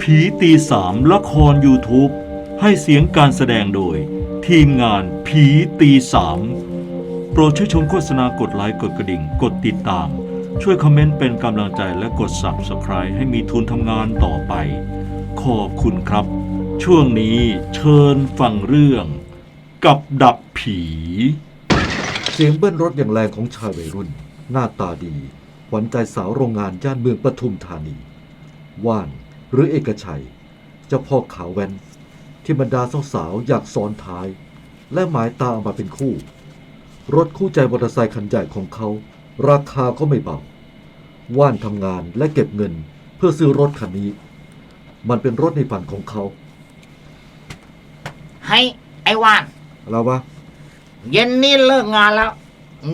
ผีตีสามละคร YouTube ให้เสียงการแสดงโดย ทีมงานผีตีสามโปรดช่วยชมโฆษณากดไลค์กดกระดิ่ง กดติดตาม ช่วยคอมเมนต์เป็นกำลังใจและกด Subscribe ให้มีทุนทำงานต่อไป ขอบคุณครับ ช่วงนี้เชิญฟังเรื่อง กับดักผี เสียงเบิ้ลรถอย่างแรงของชายวัยรุ่น หน้าตาดีขวัญใจสาวโรงงานย่านเมืองปทุมธานี ว่าน หรือเอกชัย เจ้าพ่อขาวแว่นที่บรรดาสาวๆอยากซ้อนท้าย และหมายตาเอามาเป็นคู่ รถคู่ใจมอเตอร์ไซค์คันใหญ่ของเขา ราคาก็ไม่เบา ว่านทำงานและเก็บเงินเพื่อซื้อรถคันนี้ มันเป็นรถในฝันของเขา ให้ไอ้ว่านแล้ววะ เย็นนี้เลิกงานแล้ว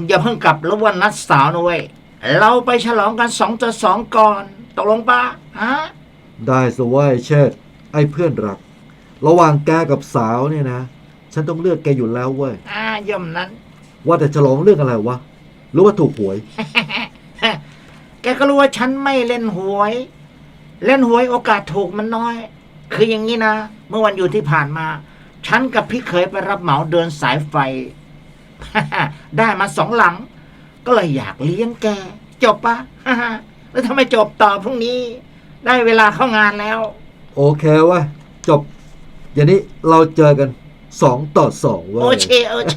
อย่าเพิ่งกลับแล้ววันนัดสาวนะเว้ยเราไปฉลองกันสองต่อสองก่อน ตกลงปะฮะ ได้สวายเชิดไอ้เพื่อนรัก ระหว่างแกกับสาวเนี่ยนะ ฉันต้องเลือกแกอยู่แล้วเว้ยอ่าย่อมนั้น ว่าแต่ฉลองเรื่องอะไรวะ หรือว่าถูกหวย แกก็รู้ว่าฉันไม่เล่นหวย เล่นหวยโอกาสถูกมันน้อย คืออย่างนี้นะ เมื่อวันอยู่ที่ผ่านมา ฉันกับพี่เคยไปรับเหมาเดินสายไฟ ได้มาสองหลัง ก็เลยอยากเลี้ยงแก จบปะแล้วทำไมจบต่อพรุ่งนี้ ได้เวลาเข้างานแล้ว โอเคเว้ยจบอย่างนี้เราเจอกันสองต่อสองเว้โอยเชโอเช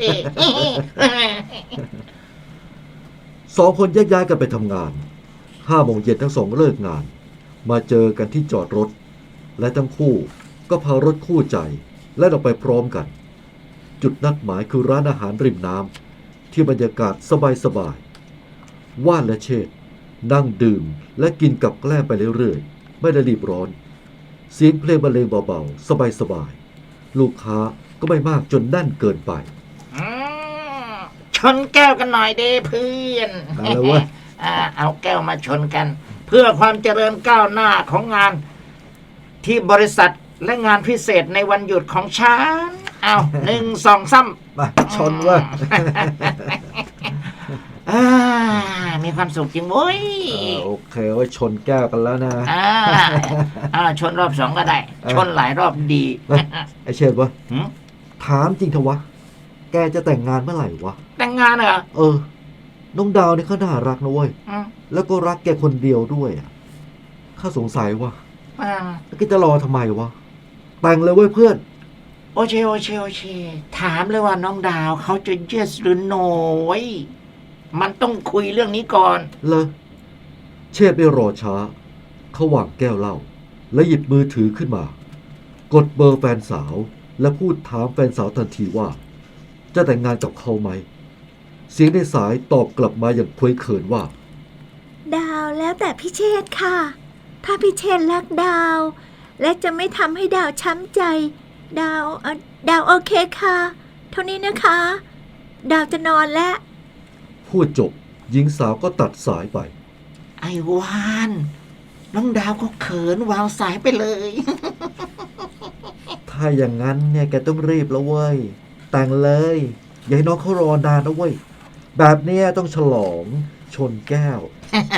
สองคนแยกย้ายกันไปทำงานห้าโมงเย็นทั้งสองเลิกงาน มาเจอกันที่จอดรถ และทั้งคู่ก็พารถคู่ใจ และออกไปพร้อมกัน จุดนัดหมายคือร้านอาหารริมน้ำที่บรรยากาศสบายๆว่านและเชษฐ์นั่งดื่มและกินกับแกล้มไปเรื่อยๆ ไม่ได้รีบร้อน เสียงเพลงบรรเลงเบาๆ สบายๆ ลูกค้าก็ไม่มากจนแน่นเกินไป อืมชนแก้วกันหน่อยเด้เพื่อนเอาละเว้ย อ่าเอาแก้วมาชนกัน เพื่อความเจริญก้าวหน้าของงาน ที่บริษัทและงานพิเศษในวันหยุดของฉัน เอาหนึ่งสองสาม มาชนเว่า อ่ามีความสุขจริงเว้ยโอเคไว้ชนแก้วกันแล้วนะ อ่าอ่าชนรอบสองก็ได้ ชนหลายรอบดีเอ้ย ไอเชษวะหืมถามจริงเถอะวะ แกจะแต่งงานเมื่อไหร่วะ แต่งงานเหรอเออ น้องดาวเนี่ยเขาน่ารักนะเว้ย อืมแล้วก็รักแกคนเดียวด้วยอะข้าสงสัยว่าอ่าแล้วแกจะรอทำไมวะ แต่งเลยเว้ยเพื่อน โอเคโอเคโอเคถามเลยว่าน้องดาวเขาจะ yes หรือ no เว้ย มันต้องคุยเรื่องนี้ก่อนเลยเชษไม่รอช้า เขาวางแก้วเหล้าและหยิบมือถือขึ้นมา กดเบอร์แฟนสาวและพูดถามแฟนสาวทันทีว่า จะแต่งงานกับเขาไหม เสียงในสายตอบกลับมาอย่างเคว้เขินว่า ดาวแล้วแต่พี่เชษฐ์ค่ะ ถ้าพี่เชษฐ์รักดาว และจะไม่ทำให้ดาวช้ำใจ ดาวเอ่อดาวโอเคค่ะ เท่านี้นะคะ ดาวจะนอนแล้ว พูดจบ หญิงสาวก็ตัดสายไป ไอ้วาน น้องดาวก็เขินวางสายไปเลย ถ้าอย่างนั้นเนี่ยแกต้องรีบแล้วเว้ย แต่งเลย อย่าให้น้องเขารอนานนะเว้ย แบบเนี้ยต้องฉลอง ชนแก้ว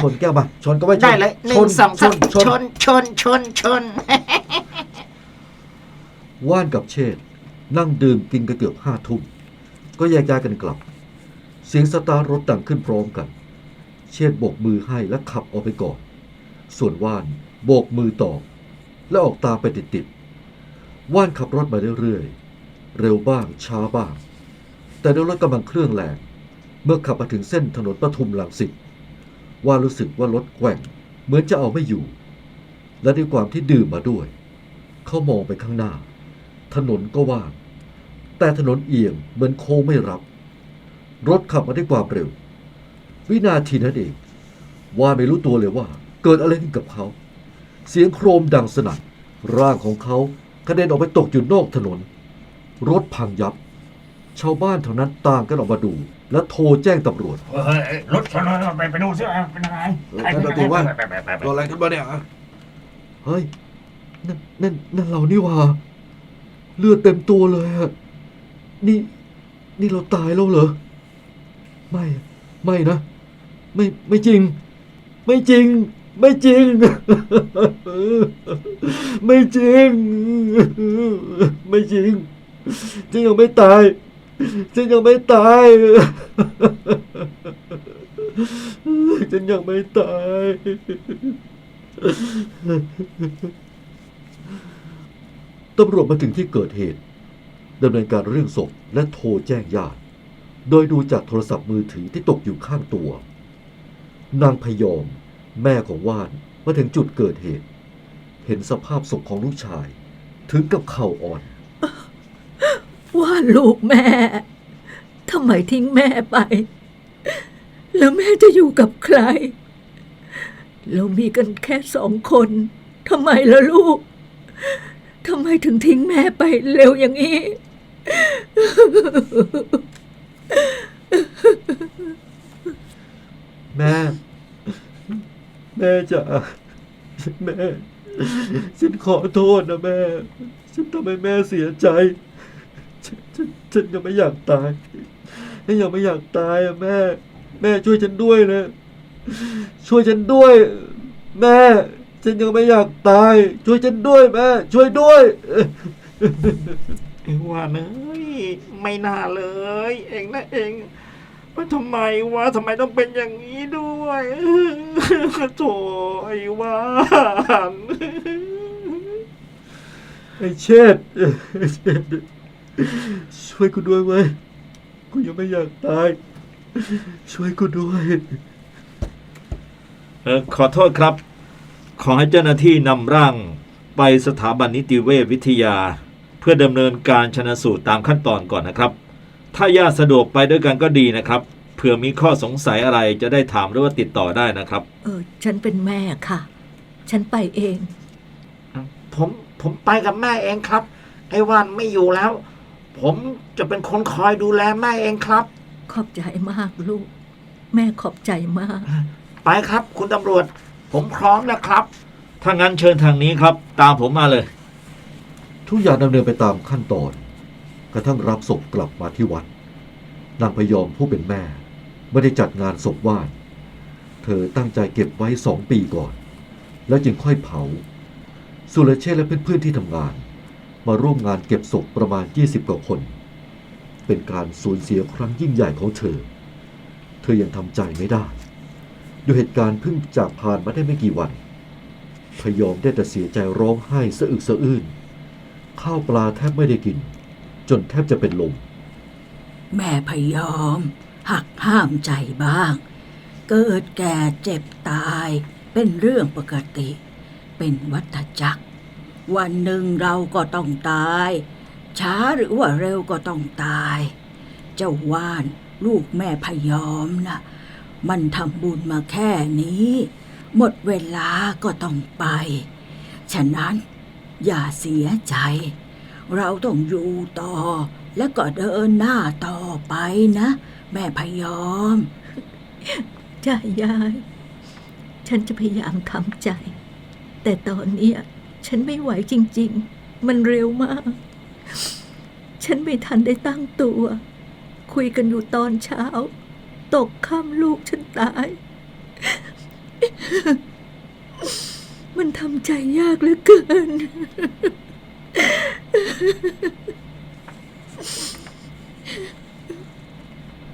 ชนแก้วมาชนก็ไม่ชนได้เลยหนึ่ชงนสองชสามนชชน นชนชนชน ว่านกับเชษฐ์นั่งดื่มกินกันเกือบห้าทุ่มก็แยกย้ายกันกลับ เสียงสตาร์รถดังขึ้นพร้อมกัน เชษฐ์โบกมือให้และขับออกไปก่อน ส่วนว่านโบกมือตอบและออกตามไปติดๆว่านขับรถมาเรื่อยๆ เร็วบ้างช้าบ้าง แต่ด้วยรถกำลังเครื่องแรงเมื่อขับมาถึงเส้นถนนปทุมลังสิตว่านรู้สึกว่ารถแกว่งเหมือนจะเอาไม่อยู่ และด้วยความที่ดื่มมาด้วย เขามองไปข้างหน้า ถนนก็ว่าง แต่ถนนเอียงเหมือนโค้งไม่รับ รถขับมาด้วยความเร็ว วินาทีนั้นเอง ว่าไม่รู้ตัวเลยว่า เกิดอะไรขึ้นกับเขา เสียงโครมดังสนั่นร่างของเขากระเด็นออกไปตกอยู่นอกถนน รถพังยับ ชาวบ้านแถวนั้นต่างกันออกมาดู และโทรแจ้งตำรวจเฮ้ยรถชนรถไปไปดูซิว่าเป็นยังไงเออท่านตำรวจว่าไปไปไปไปโดนอะไรขึ้นมาเนี่ยเฮ้ยนั่นนั่นนั่นเรานี่หว่าเลือดเต็มตัวเลยอะนี่ นี่เราตายแล้วเหรอ ไม่ ไม่นะ ไม่ ไม่จริง ไม่จริง ไม่จริง ไม่จริง ไม่จริง ฉันยังไม่ตาย ฉันยังไม่ตาย ฉันยังไม่ตาย ตำรวจมาถึงที่เกิดเหตุดำเนินการเรื่องศพและโทรแจ้งญาติ โดยดูจากโทรศัพท์มือถือที่ตกอยู่ข้างตัว นางพยอม แม่ของว่านมาถึงจุดเกิดเหตุ เห็นสภาพศพของลูกชาย ถึงกับเข่าอ่อน ว่าลูกแม่ทำไมทิ้งแม่ไป แล้วแม่จะอยู่กับใคร เรามีกันแค่สองคนทำไมล่ะลูกทำไมถึงทิ้งแม่ไปเร็วอย่างนี้ แม่ แม่จ๋าแม่ ฉันขอโทษนะแม่ ฉันทำให้แม่เสียใจ ฉันฉันฉันยังไม่อยากตายฉันยังไม่อยากตายอะแม่ แม่ช่วยฉันด้วยนะ ช่วยฉันด้วย แม่ ฉันยังไม่อยากตาย ช่วยฉันด้วยแม่ ช่วยด้วย ไอ้ว่าเนยไม่น่าเลย เองนะเองว่าทำไมวะทำไมต้องเป็นอย่างนี้ด้วยโถไอ้วานไอ้เชษฐ์ไอเชษช่วยกูด้วยเว้ยกูยังไม่อยากตาย ช่วยกูด้วยเออขอโทษครับ ขอให้เจ้าหน้าที่นำร่างไปสถาบันนิติเวชวิทยา เพื่อดำเนินการชนะสูตรตามขั้นตอนก่อนนะครับ ถ้าญาติสะดวกไปด้วยกันก็ดีนะครับเผื่อมีข้อสงสัยอะไรจะได้ถามหรือว่าติดต่อได้นะครับ เออ ฉันเป็นแม่ค่ะ ฉันไปเอง ผมผมไปกับแม่เองครับ ไอ้ว่านไม่อยู่แล้ว ผมจะเป็นคนคอยดูแลแม่เองครับ ขอบใจมากลูก แม่ขอบใจมาก ไปครับ คุณตำรวจ ผมพร้อมแล้วครับ ถ้างั้นเชิญทางนี้ครับ ตามผมมาเลย ทุกอย่างดำเนินไปตามขั้นตอน กระทั่งรับศพกลับมาที่วัด นางพยอมผู้เป็นแม่ ไม่ได้จัดงานศพว่านเธอตั้งใจเก็บไว้สองปีก่อน แล้วจึงค่อยเผา สุรเชษและเพื่อนๆที่ทำงาน มาร่วมงานเก็บศพประมาณ 20 กว่าคน เป็นการสูญเสียครั้งยิ่งใหญ่ของเธอ เธอยังทำใจไม่ได้ด้วยเหตุการณ์เพิ่งจากผ่านมาได้ไม่กี่วันพยอมได้แต่เสียใจร้องไห้สะอึกสะอื้น ข้าวปลาแทบไม่ได้กิน จนแทบจะเป็นลม แม่พยอม หักห้ามใจบ้าง เกิดแก่เจ็บตาย เป็นเรื่องปกติ เป็นวัฏจักร วันหนึ่งเราก็ต้องตาย ช้าหรือว่าเร็วก็ต้องตาย เจ้าว่านลูกแม่พยอมนะ่ะ มันทำบุญมาแค่นี้ หมดเวลาก็ต้องไป ฉะนั้น อย่าเสียใจ เราต้องอยู่ต่อ แล้วก็เดินหน้าต่อไปนะ แม่พยอม จ้ายาย ฉันจะพยายามทำใจ แต่ตอนนี้ฉันไม่ไหวจริง ๆ มันเร็วมาก ฉันไม่ทันได้ตั้งตัว คุยกันอยู่ตอนเช้า ตกค่ำลูกฉันตาย มันทำใจยากเหลือเกิน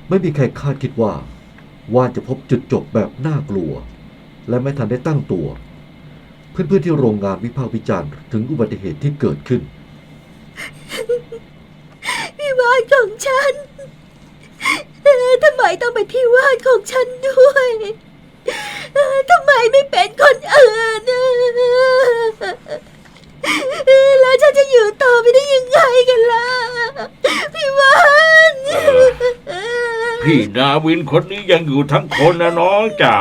ไม่มีใครคาดคิดว่า ว่านจะพบจุดจบแบบน่ากลัว และไม่ทันได้ตั้งตัว เพื่อนๆที่โรงงานวิพากษ์วิจารณ์ถึงอุบัติเหตุที่เกิดขึ้นพี่วาดของฉันเอ่อทำไมต้องเป็นพี่วาดของฉันด้วยเอ่อ ทำไมไม่เป็นคนอื่นเอ่อแล้วฉันจะอยู่ต่อไปได้ยังไงกันล่ะ พี่วาดพี่นาวินคนนี้ยังอยู่ทั้งคนนะน้องจ๋า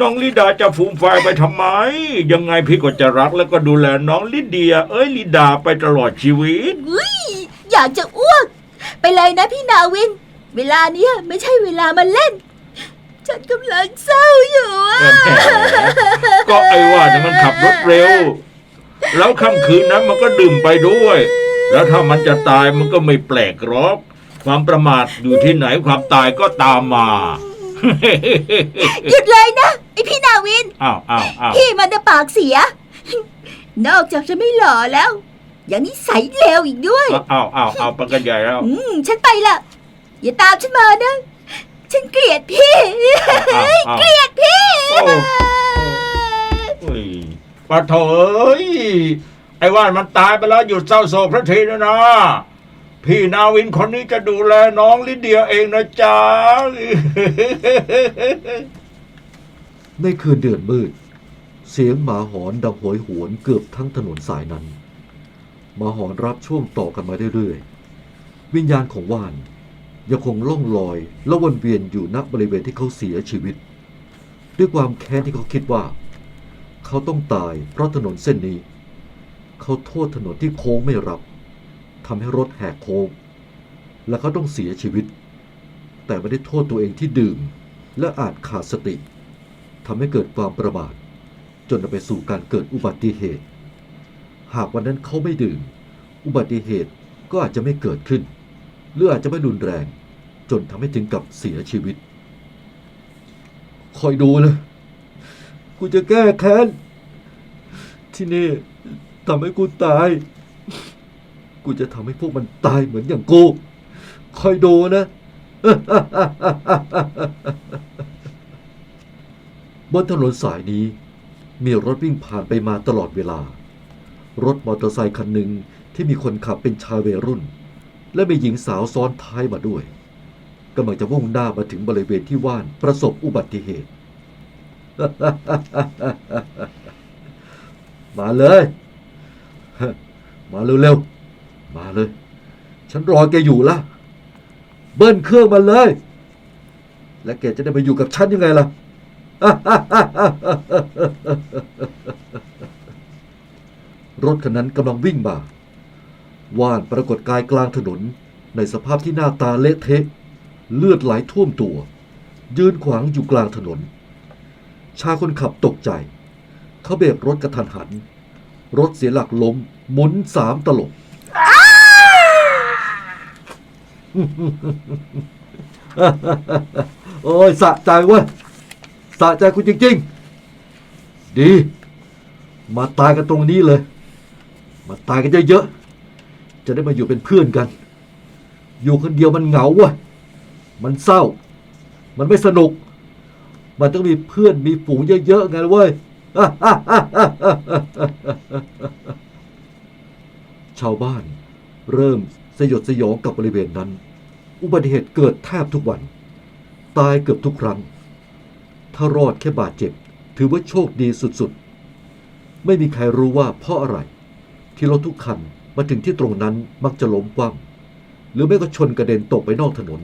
น้องลิดาจะฟูมไฟายไปทำไม ยังไงพี่ก็จะรักแล้วก็ดูแลน้องลิเดีย เอ้ยลิดาไปตลอดชีวิต อุ๊ยอยากจะอ้วก ไปเลยนะพี่นาวิน เวลาเนี้ยไม่ใช่เวลามาเล่น ฉันกำลังเศร้าอยู่อะแหมก็ไอ้ว่าเนี่ยมันขับรถเร็ว แล้วค่ำคืนนั้นมันก็ดื่มไปด้วย แล้วถ้ามันจะตายมันก็ไม่แปลกหรอก ความประมาทอยู่ที่ไหนความตายก็ตามมา หยุดเลยนะไออพี่นาวิน อ้าวอ้าวอ้าวพี่มันจะปากเสีย นอกจากจะไม่หล่อแล้ว ยังนิสัยเลวอีกด้วย อ้าวอ้าวอ้าวไปกันใหญ่แล้ว อืม ฉันไปละอย่าตามฉันมานะ ฉันเกลียดพี่ เกลียดพี่โอ้โอ้ยปะโถเอ้ยไอ้ว่านมันตายไปแล้วหยุดเศร้าโศกพระทีนะนะ พี่นาวินคนนี้จะดูแลน้องลิเดียเองนะจ๊ะ ในคืนเดือนมืด เสียงหมาหอนดังโหยหวนเกือบทั้งถนนสายนั้นหมาหอนรับช่วงต่อกันมาเรื่อยๆ วิญญาณของว่าน ยังคงล่องลอยและวนเวียนอยู่ณบริเวณที่เขาเสียชีวิต ด้วยความแค้นที่เขาคิดว่า เขาต้องตายเพราะถนนเส้นนี้ เขาโทษถนนที่โค้งไม่รับทำให้รถแหกโค้ง และเขาต้องเสียชีวิต แต่ไม่ได้โทษตัวเองที่ดื่ม และอาจขาดสติทำให้เกิดความประมาทจนนำไปสู่การเกิดอุบัติเหตุ หากวันนั้นเขาไม่ดื่ม อุบัติเหตุก็อาจจะไม่เกิดขึ้น หรืออาจจะไม่รุนแรง จนทำให้ถึงกับเสียชีวิต คอยดูนะกูจะแก้แค้น ที่นี่ทำให้กูตาย กูจะทำให้พวกมันตายเหมือนอย่างกูคอยดูนะ บนถนนสายนี้ มีรถวิ่งผ่านไปมาตลอดเวลา รถมอเตอร์ไซคันหนึ่งที่มีคนขับเป็นชายวัยรุ่น และมีหญิงสาวซ้อนท้ายมาด้วยกำลังจะมุ่งหน้ามาถึงบริเวณที่ว่านประสบอุบัติเหตุ มาเลย มาเร็วๆ มาเลย ฉันรอแกอยู่ละเบิ้ลเครื่องมาเลย และแกจะได้ไปอยู่กับฉันยังไงล่ะ รถคันนั้นกำลังวิ่งมา ว่านปรากฏกายกลางถนน ในสภาพที่หน้าตาเละเทะ เลือดไหลท่วมตัว ยืนขวางอยู่กลางถนน ชาคนขับตกใจ เขาเบรกรถกระทันหัน รถเสียหลักล้มหมุนสามตลบโอ้ยสะใจเว้ยสะใจคุณจริง ๆ ดี มาตายกันตรงนี้เลย มาตายกันเยอะๆ จะได้มาอยู่เป็นเพื่อนกัน อยู่คนเดียวมันเหงาเว้ยมันเศร้า มันไม่สนุก มันต้องมีเพื่อนมีฝูงเยอะๆไงเว้ยชาวบ้านเริ่มสยดสยองกับบริเวณนั้น อุบัติเหตุเกิดแทบทุกวัน ตายเกือบทุกครั้ง ถ้ารอดแค่บาดเจ็บ ถือว่าโชคดีสุดๆ ไม่มีใครรู้ว่าเพราะอะไร ที่รถทุกคัน มาถึงที่ตรงนั้นมักจะล้มคว่ำหรือไม่ก็ชนกระเด็นตกไปนอกถนน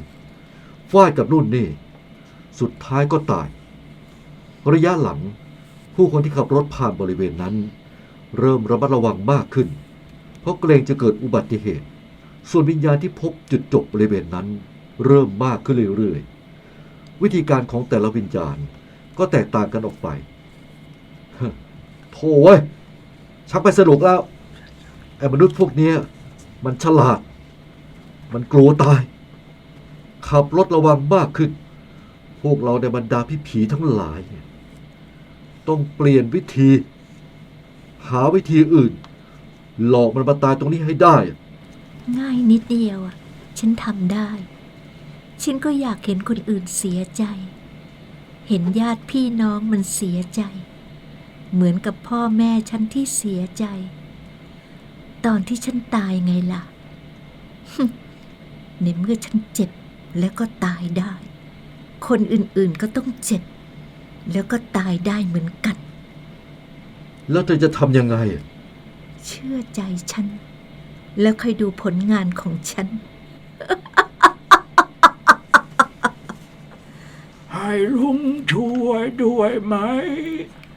ฟาดกับนู่นนี่ สุดท้ายก็ตาย ระยะหลัง ผู้คนที่ขับรถผ่านบริเวณนั้น เริ่มระมัดระวังมากขึ้น เพราะเกรงจะเกิดอุบัติเหตุ ส่วนวิญญาณที่พบจุดจบบริเวณนั้น เริ่มมากขึ้นเรื่อยๆวิธีการของแต่ละวิญญาณก็แตกต่างกันออกไปโถ่เว้ยชักไปสนุกแล้ว ไอ้มนุษย์พวกนี้มันฉลาด มันกลัวตาย ขับรถระวังมากขึ้น พวกเราในบรรดาพี่ผีทั้งหลาย ต้องเปลี่ยนวิธี หาวิธีอื่น หลอกมันมาตายตรงนี้ให้ได้ ง่ายนิดเดียวอะ ฉันทำได้ ฉันก็อยากเห็นคนอื่นเสียใจ เห็นญาติพี่น้องมันเสียใจ เหมือนกับพ่อแม่ฉันที่เสียใจ ตอนที่ฉันตายไงล่ะ ในเมื่อฉันเจ็บแล้วก็ตายได้ คนอื่นๆก็ต้องเจ็บ แล้วก็ตายได้เหมือนกัน แล้วเธอจะทำยังไง เชื่อใจฉัน แล้วค่อยดูผลงานของฉัน ให้ลุงช่วยด้วยไหม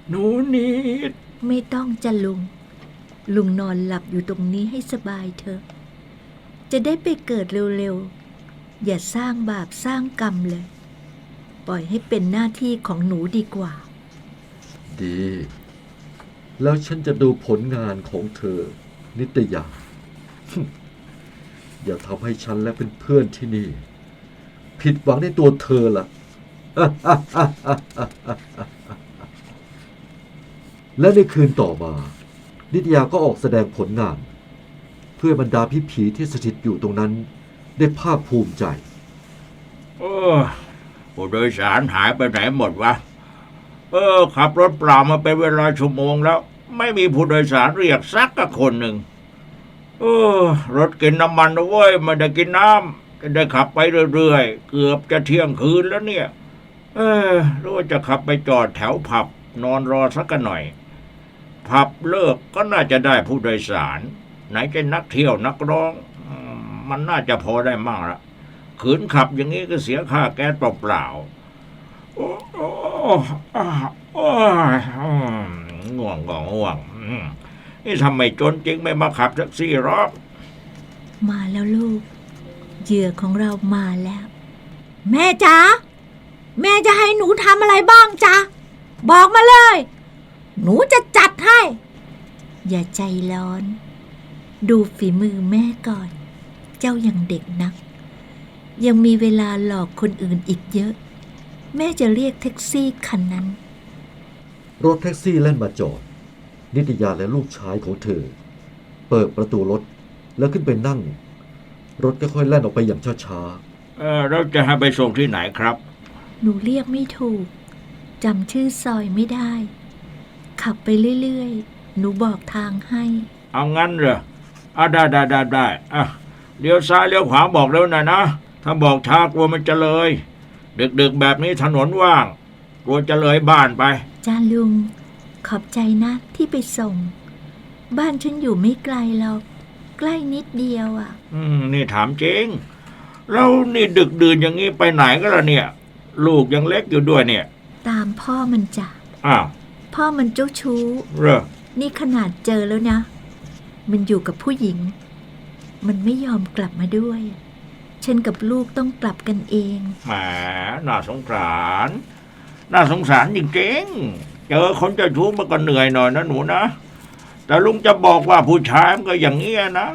หนูนิด ไม่ต้องจะลุง ลุงนอนหลับอยู่ตรงนี้ให้สบายเถอะ จะได้ไปเกิดเร็วๆ อย่าสร้างบาปสร้างกรรมเลย ปล่อยให้เป็นหน้าที่ของหนูดีกว่า ดี แล้วฉันจะดูผลงานของเธอ นิตยา อย่าทำให้ฉันและเป็นเพื่อนที่นี่ ผิดหวังในตัวเธอล่ะ และในคืนต่อมา นิตยาก็ออกแสดงผลงาน เพื่อบรรดาพี่ผีที่สถิตอยู่ตรงนั้น ได้ภาคภูมิใจ เออผู้โดยสารหายไปไหนหมดวะ เออ ขับรถเปล่ามาเป็นเวลาชั่วโมงแล้ว ไม่มีผู้โดยสารเรียกสักกคนหนึ่งเออ รถกินน้ำมันนะเว้ยไม่ได้กินน้ำจะได้ขับไปเรื่อยๆ เกือบจะเที่ยงคืนแล้วเนี่ย เออหรือว่าจะขับไปจอดแถวผับ นอนรอสักกันหน่อย ผับเลิกก็น่าจะได้ผู้โดยสาร ไหนจะนักเที่ยวนักร้อง มันน่าจะพอได้มั่งละขืนขับอย่างนี้ก็เสียค่าแก๊สเปล่าๆโอ้โอ้อ่าโอ้ยอืมง่วงก็ง่วงนี่ทำไมจนจริงไม่มาขับแท็กซี่หรอกมาแล้วลูก เหยื่อของเรามาแล้ว แม่จ๋าแม่จะให้หนูทำอะไรบ้างจ๊ะ บอกมาเลย หนูจะจัดให้ อย่าใจร้อน ดูฝีมือแม่ก่อน เจ้ายังเด็กนัก ยังมีเวลาหลอกคนอื่นอีกเยอะ แม่จะเรียกแท็กซี่คันนั้น รถแท็กซี่แล่นมาจอด นิตยาและลูกชายของเธอ เปิดประตูรถแล้วขึ้นไปนั่ง รถก็ค่อยๆแล่นออกไปอย่างช้าเออเราจะให้ไปส่งที่ไหนครับ หนูเรียกไม่ถูกจำชื่อซอยไม่ได้ ขับไปเรื่อยๆ หนูบอกทางให้ เอางั้นเหรออะได้ได้ได้ได้อะเลี้ยวซ้ายเลี้ยวขวาบอกแล้วนะนะ ถ้าบอกช้ากลัวมันจะเลย ดึกๆแบบนี้ถนนว่าง กลัวจะเลยบ้านไป จ้าลุง ขอบใจนะที่ไปส่ง บ้านฉันอยู่ไม่ไกลหรอก ใกล้นิดเดียวอะ อืมนี่ถามจริงเรานี่ดึกดื่นอย่างนี้ไปไหนก็ล่ะเนี่ย ลูกยังเล็กอยู่ด้วยเนี่ย ตามพ่อมันจ้ะอ้าว พ่อมันเจ้าชู้ เหรอนี่ขนาดเจอแล้วนะ มันอยู่กับผู้หญิง มันไม่ยอมกลับมาด้วย ฉันกับลูกต้องกลับกันเอง แหมน่าสงสาร น่าสงสารจริงๆ เจอคนเจะชู้มันก็เหนื่อยหน่อยนะหนูนะ แต่ลุงจะบอกว่าผู้ชายมันก็อย่างเงี้ยนะ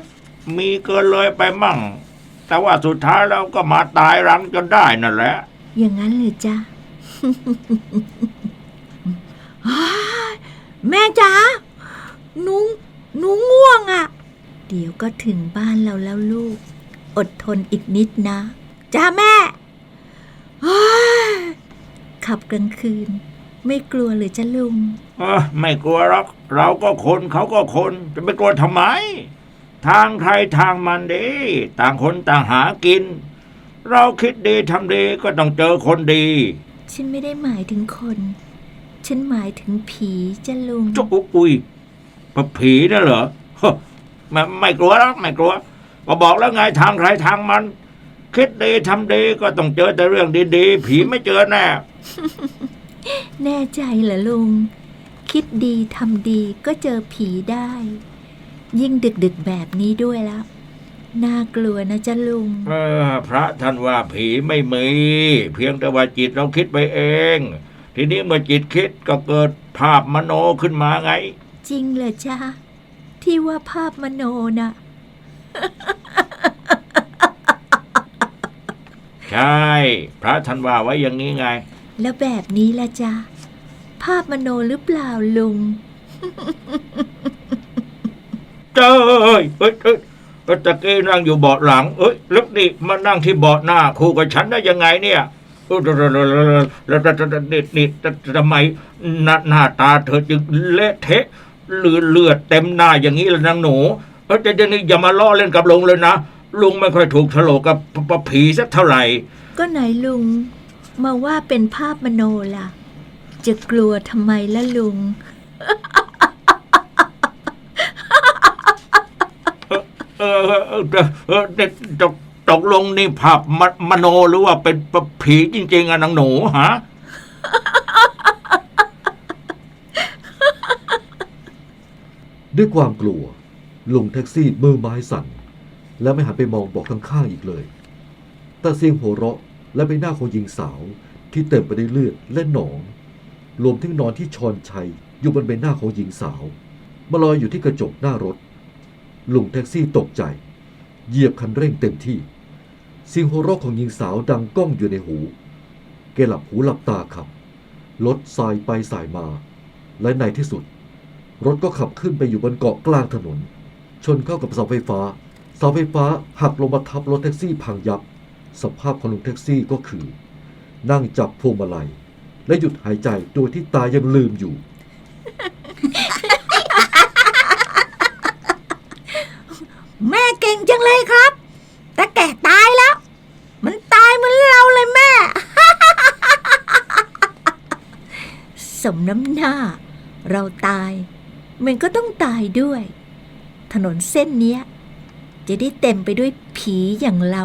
มีเกินเลยไปมั่ง แต่ว่าสุดท้ายแล้วก็มาตายรังจนได้นั่นแหละ อย่างนั้นเลยจ้ะ แม่จ๋าหนูหนูง่วงอะ่ะ เดี๋ยวก็ถึงบ้านเราแล้วลูก อดทนอีกนิดนะ จ้าแม่อ้ายขับกลางคืน ไม่กลัวเลยจ้ะลุง เออไม่กลัวหรอก เราก็คนเขาก็คน จะไปกลัวทำไม ทางใครทางมันดีต่างคนต่างหากิน เราคิดดีทำดีก็ต้องเจอคนดี ฉันไม่ได้หมายถึงคน ฉันหมายถึงผีจ้ะลุงจุกอุยปะผีน่ะเหรอฮะไม่ไม่กลัวหรอกไม่กลัว ก็บอกแล้วไงทางใครทางมัน คิดดีทำดีก็ต้องเจอแต่เรื่องดีๆ ผีไม่เจอแน่ แน่ใจเหรอลุง คิดดีทำดีก็เจอผีได้ ยิ่งดึกๆแบบนี้ด้วยแล้ว น่ากลัวนะจ๊ะลุง เออพระท่านว่าผีไม่มี เพียงแต่ว่าจิตเราคิดไปเอง ทีนี้เมื่อจิตคิดก็เกิดภาพมโนขึ้นมาไง จริงเหรอจ๊ะที่ว่าภาพมโนน่ะ ใช่ พระท่านว่าไว้อย่างนี้ไง แล้วแบบนี้ล่ะจ๊ะ ภาพมโนหรือเปล่าลุง เจ้ยเอ้ยเอ้ยเอ้ยตะกี้นั่งอยู่เบาะหลัง เอ้ยแล้วนี่มานั่งที่เบาะหน้าคู่กับฉันได้ยังไงเนี่ยเอ้ย แล้วแล้วแล้วแล้วแล้วแล้วนี่นี่ทำไมหน้าหน้าตาเธอจึงเละเทะเลือดเลือดเต็มหน้าอย่างนี้เลยนางหนูเอ้ยแต่เดี๋ยวนี้อย่ามาล้อเล่นกับลุงเลยนะลุงไม่ค่อยถูกโฉลกกับปปผีสักเท่าไหร่ ก็ไหนลุง มาว่าเป็นภาพมโนล่ะ จะกลัวทำไมล่ะลุงเออเออเออเออเด็ก ตกลงนี่ภาพมมโนหรือว่าเป็นผีจริง ๆอะนางหนูฮะด้วยความกลัว ลุงแท็กซี่มือไม้สั่น และไม่หันไปมองบอกข้างๆอีกเลย แต่เสียงหัวเราะและใบหน้าของหญิงสาวที่เต็มไปด้วยเลือดและหนอง รวมถึงนอนที่ชอนชัยอยู่บนใบหน้าของหญิงสาวมาลอยอยู่ที่กระจกหน้ารถ ลุงแท็กซี่ตกใจ เหยียบคันเร่งเต็มที่ เสียงหัวเราะของหญิงสาวดังก้องอยู่ในหู แกหลับหูหลับตาขับ รถสายไปสายมา และในที่สุด รถก็ขับขึ้นไปอยู่บนเกาะกลางถนน ชนเข้ากับเสาไฟฟ้า เสาไฟฟ้าหักลงมาทับรถแท็กซี่พังยับ สภาพของลุงแท็กซี่ก็คือ นั่งจับพวงมาลัย และหยุดหายใจโดยที่ตายังลืมอยู่ แม่เก่งจังเลยครับ แต่แก่ตายแล้ว มันตายเหมือนเราเลยแม่ สมน้ำหน้า เราตาย มันก็ต้องตายด้วย ถนนเส้นเนี้ย จะได้เต็มไปด้วยผีอย่างเรา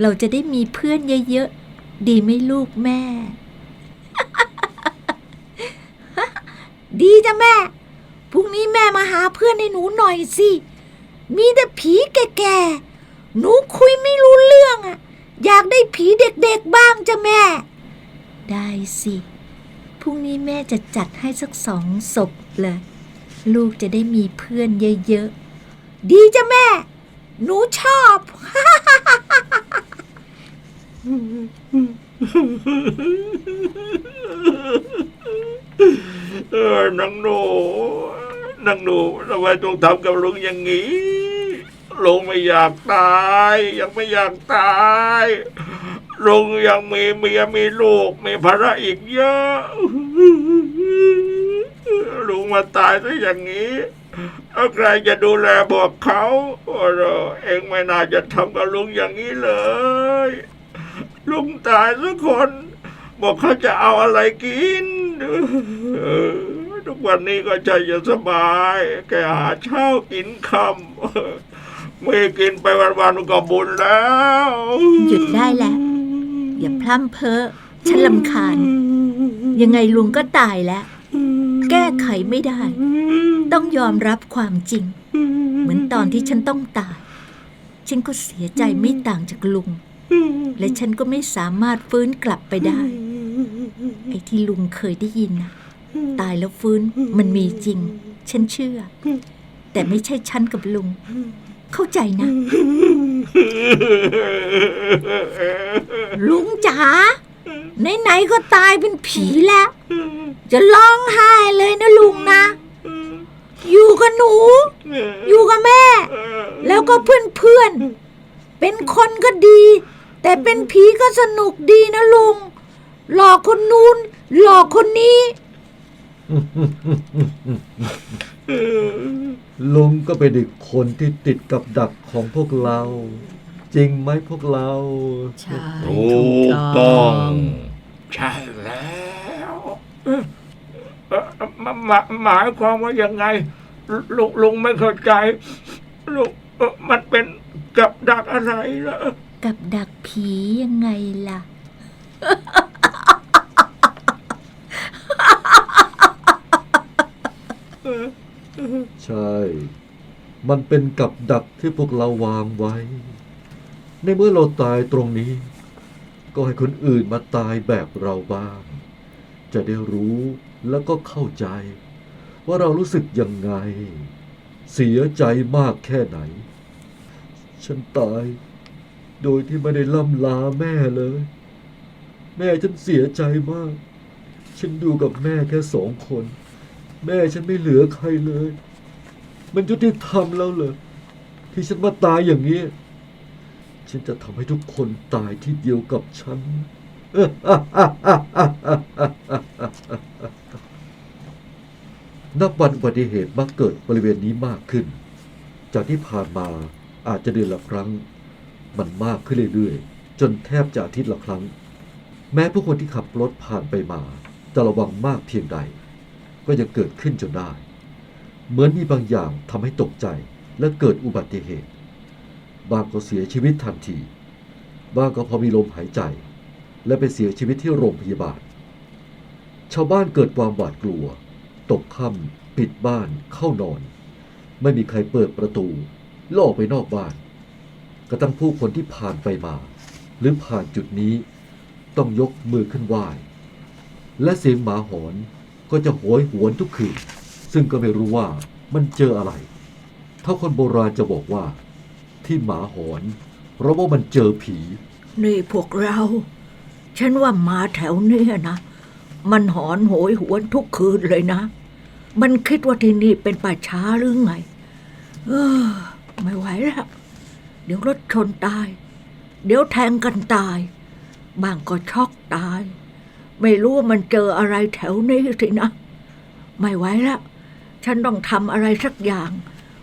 เราจะได้มีเพื่อนเยอะๆ ดีไหมลูกแม่ ดีจ้ะแม่ พรุ่งนี้แม่มาหาเพื่อนให้หนูหน่อยสิ มีแต่ผีแก่ๆ หนูคุยไม่รู้เรื่องอะอยากได้ผีเด็กๆบ้างจ้ะแม่ ได้สิ รุ่งนี้แม่จะจัดให้สักสองศพเลย ลูกจะได้มีเพื่อนเยอะๆ ดีจ้ะแม่ หนูชอบ เออนางหนูนางหนูทำไมต้องทำกับลุงอย่างนี้ลุงไม่อยากตาย ยังไม่อยากตาย ลุงยังมีเมียมีลูก มีภาระอีกเยอะ ลุงมาตายซะอย่างนี้ใครจะดูแลบอกเขาโอ้โหเองไม่น่าจะทำกับลุงอย่างนี้เลย ลุงตายสักคน บอกเขาจะเอาอะไรกิน ทุกวันนี้ก็ใจจะสบายแค่หาเช้ากินคำไม่กินไปวันๆก็บุญแล้ว หยุดได้แล้ว อย่าพร่ำเพ้อฉันลำคาญ ยังไงลุงก็ตายแล้ว แก้ไขไม่ได้ ต้องยอมรับความจริง เหมือนตอนที่ฉันต้องตาย ฉันก็เสียใจไม่ต่างจากลุง และฉันก็ไม่สามารถฟื้นกลับไปได้ ไอ้ที่ลุงเคยได้ยินนะตายแล้วฟื้นมันมีจริง ฉันเชื่อ แต่ไม่ใช่ฉันกับลุง เข้าใจนะ ลุงจ๋าไหนๆก็ตายเป็นผีแล้ว จะร้องไห้เลยนะลุงนะ อยู่กับหนู อยู่กับแม่ แล้วก็เพื่อนๆ เป็นคนก็ดี แต่เป็นผีก็สนุกดีนะลุง หลอกคนนู้น หลอกคนนี้ ลุงก็เป็นอีกคนที่ติดกับดักของพวกเรา จริงไหมพวกเรา ใช่ถูกต้อง ใช่แล้วเอ่อเอ่อหมายหมายความว่ายังไงลุงลุงไม่เข้าใจลุงเอ่อมันเป็นกับดักอะไรเหรอกับดักผียังไงล่ะ ใช่ มันเป็นกับดักที่พวกเราวางไว้ ในเมื่อเราตายตรงนี้ ก็ให้คนอื่นมาตายแบบเราบ้าง จะได้รู้แล้วก็เข้าใจ ว่าเรารู้สึกยังไง เสียใจมากแค่ไหน ฉันตาย โดยที่ไม่ได้ล่ำลาแม่เลย แม่ฉันเสียใจมาก ฉันดูกับแม่แค่สองคน แม่ฉันไม่เหลือใครเลย มันยุติธรรมแล้วเหรอที่ฉันมาตายอย่างนี้ ฉันจะทำให้ทุกคนตายที่เดียวกับฉัน นับวันอุบัติเหตุมักเกิดบริเวณนี้มากขึ้น จากที่ผ่านมาอาจจะเดือนละครั้ง มันมากขึ้นเรื่อยๆ จนแทบจะอาทิตย์ละครั้ง แม้ผู้คนที่ขับรถผ่านไปมาจะระวังมากเพียงใด ก็ยังเกิดขึ้นจนได้ เหมือนมีบางอย่างทำให้ตกใจและเกิดอุบัติเหตุ บางก็เสียชีวิตทันที บางก็พอมีลมหายใจ และไปเสียชีวิตที่โรงพยาบาล ชาวบ้านเกิดความหวาดกลัว ตกค่ำปิดบ้านเข้านอน ไม่มีใครเปิดประตู ล่ออกไปนอกบ้าน กระทั่งผู้คนที่ผ่านไปมา หรือผ่านจุดนี้ต้องยกมือขึ้นไหว้และเสียงหมาหอน ก็จะโหยหวนทุกคืน ซึ่งก็ไม่รู้ว่ามันเจออะไร ถ้าคนโบราณจะบอกว่า ที่หมาหอนเพราะว่ามันเจอผี นี่พวกเรา ฉันว่าหมาแถวเนี้ยนะ มันหอนโหยหวนทุกคืนเลยนะ มันคิดว่าที่นี่เป็นป่าช้าหรือไง เออ ไม่ไหวแล้วเดี๋ยวรถชนตาย เดี๋ยวแทงกันตาย บางก็ช็อกตาย ไม่รู้ว่ามันเจออะไรแถวนี้สินะ ไม่ไหวแล้วฉันต้องทำอะไรสักอย่าง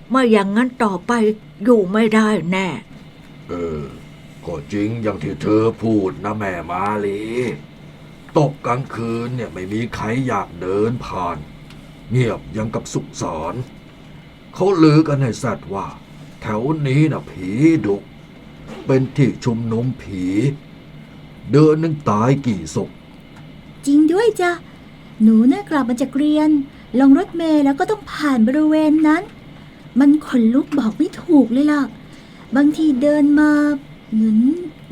ไม่อย่างนั้นต่อไปอยู่ไม่ได้แน่ เออ ก็จริงอย่างที่เธอพูดนะแม่มาลีตกกลางคืนเนี่ยไม่มีใครอยากเดินผ่าน เงียบยังกับสุสานเขาลือกันให้สัตว์ว่า แถวนี้นะผีดุ เป็นที่ชุมนุมผี เดือนหนึงตายกี่ศพ จริงด้วยจ้ะ หนูน่ะกลับมาจากเรียน ลงรถเมล์แล้วก็ต้องผ่านบริเวณนั้น มันขนลุกบอกไม่ถูกเลยล่ะ บางทีเดินมาเหมือน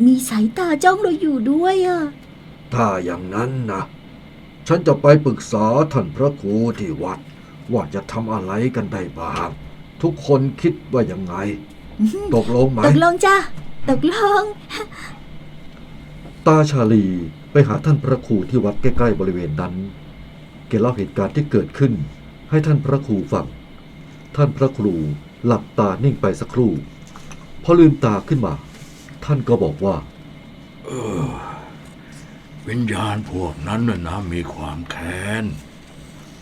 มีสายตาจ้องเราอยู่ด้วยอะถ้าอย่างนั้นนะฉันจะไปปรึกษาท่านพระครูที่วัด ว่าจะทำอะไรกันได้บ้าง ทุกคนคิดว่ายังไง ตกลงไหม ตกลงจ้ะ ตกลง ตาชาลี ไปหาท่านพระครูที่วัดใกล้ๆบริเวณนั้น แกเล่าเหตุการณ์ที่เกิดขึ้น ให้ท่านพระครูฟัง ท่านพระครูหลับตานิ่งไปสักครู่ พอลืมตาขึ้นมา ท่านก็บอกว่า เออ วิญญาณพวกนั้นน่ะนะมีความแค้น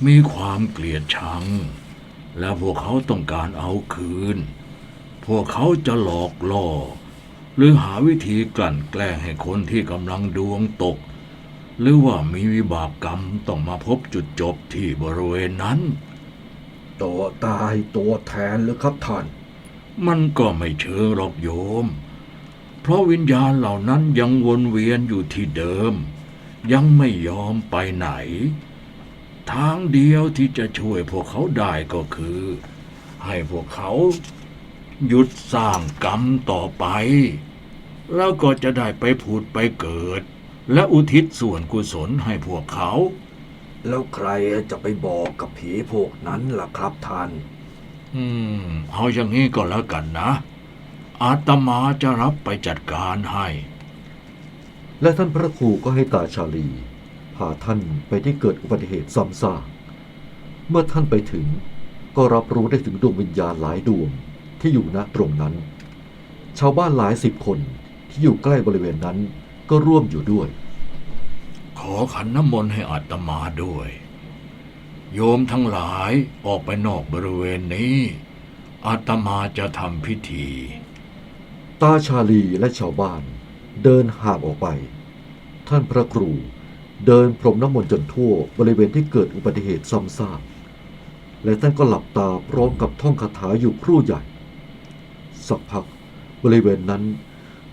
มีความเกลียดชัง และพวกเขาต้องการเอาคืน พวกเขาจะหลอกล่อ หรือหาวิธีกลั่นแกล้งให้คนที่กำลังดวงตก หรือว่ามีวิบากกรรมต้องมาพบจุดจบที่บริเวณนั้น ตัวตายตัวแทนหรือครับท่าน มันก็ไม่เชิงหรอกโยม เพราะวิญญาณเหล่านั้นยังวนเวียนอยู่ที่เดิม ยังไม่ยอมไปไหน ทางเดียวที่จะช่วยพวกเขาได้ก็คือ ให้พวกเขา หยุดสร้างกรรมต่อไปแล้วก็จะได้ไปผุดไปเกิด และอุทิศส่วนกุศลให้พวกเขา แล้วใครจะไปบอกกับผีพวกนั้นล่ะครับท่าน อืม เอาอย่างนี้ก็แล้วกันนะ อาตมาจะรับไปจัดการให้ และท่านพระครูก็ให้ตาชาลี พาท่านไปที่เกิดอุบัติเหตุซ้ำซากเมื่อท่านไปถึงก็รับรู้ได้ถึงดวงวิญญาณหลายดวง ที่อยู่ณตรงนั้น ชาวบ้านหลายสิบคนที่อยู่ใกล้บริเวณนั้นก็ร่วมอยู่ด้วย ขอขันน้ำมนต์ให้อาตมาด้วย โยมทั้งหลายออกไปนอกบริเวณนี้อาตมาจะทำพิธี ตาชาลีและชาวบ้าน เดินห่างออกไป ท่านพระครูเดินพรมน้ำมนต์จนทั่วบริเวณที่เกิดอุบัติเหตุซ้ำซากและท่านก็หลับตาพร้อมกับท่องคาถาอยู่ครู่ใหญ่ สักพัก บริเวณนั้น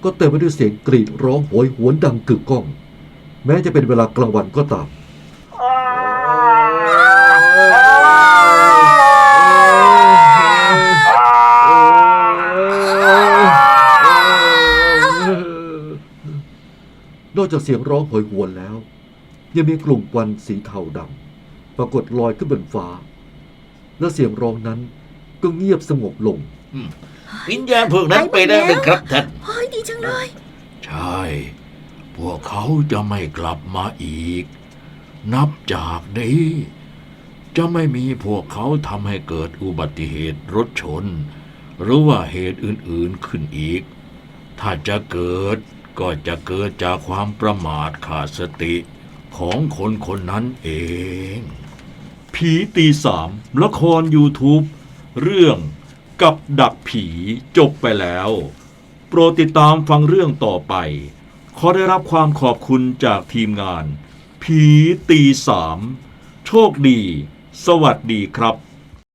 ก็เต็มไปด้วยเสียงกรีดร้องโหยหวนดังกึกก้อง แม้จะเป็นเวลากลางวันก็ตามนอกจากเสียงร้องโหยหวนแล้ว ยังมีกลุ่มควันสีเทาดำปรากฏลอยขึ้นบนฟ้า และเสียงร้องนั้นก็เงียบสงบลง วิญญาณพวกนั้นไปได้ไหมครับท่านโอ้ยดีจังเลย ใช่ พวกเขาจะไม่กลับมาอีก นับจากนี้ จะไม่มีพวกเขาทำให้เกิดอุบัติเหตุรถชน หรือว่าเหตุอื่นๆขึ้นอีก ถ้าจะเกิดก็จะเกิดจากความประมาทขาดสติของคนคนนั้นเอง ผีตีสามละคร YouTube เรื่อง กับดักผีจบไปแล้ว โปรดติดตามฟังเรื่องต่อไป ขอได้รับความขอบคุณจากทีมงาน ผีตีสามโชคดี สวัสดีครับ